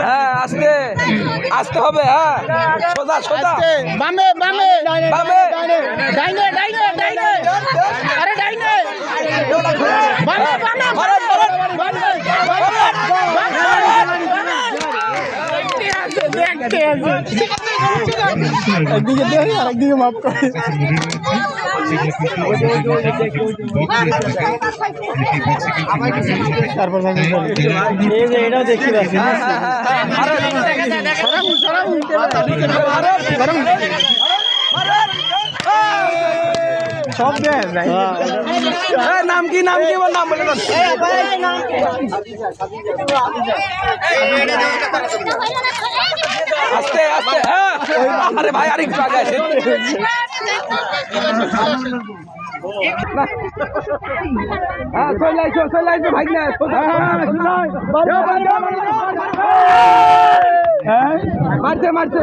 হ্যাঁ আসতে আসতে হবে হ্যাঁ। সোজা সোজা। বামে বামে। বামে। ডাইনে ডাইনে ডাইনে আরে ডাইনে। বামে। একদিকে দেখি আর একদিকে মাফ করে তারপর এই যে এটাও দেখতে পাচ্ছি হ্যাঁ, হ্যাঁ, হ্যাঁ, ভরত। সরাম সরাম সব দেন এই, নাম কি নাম কি বল নাম বলে আরে ভাই আরেকটু আগে আসেন। হ্যাঁ চলে আইসো চলে আইসো ভাই না সোজা। মারছে মারছে।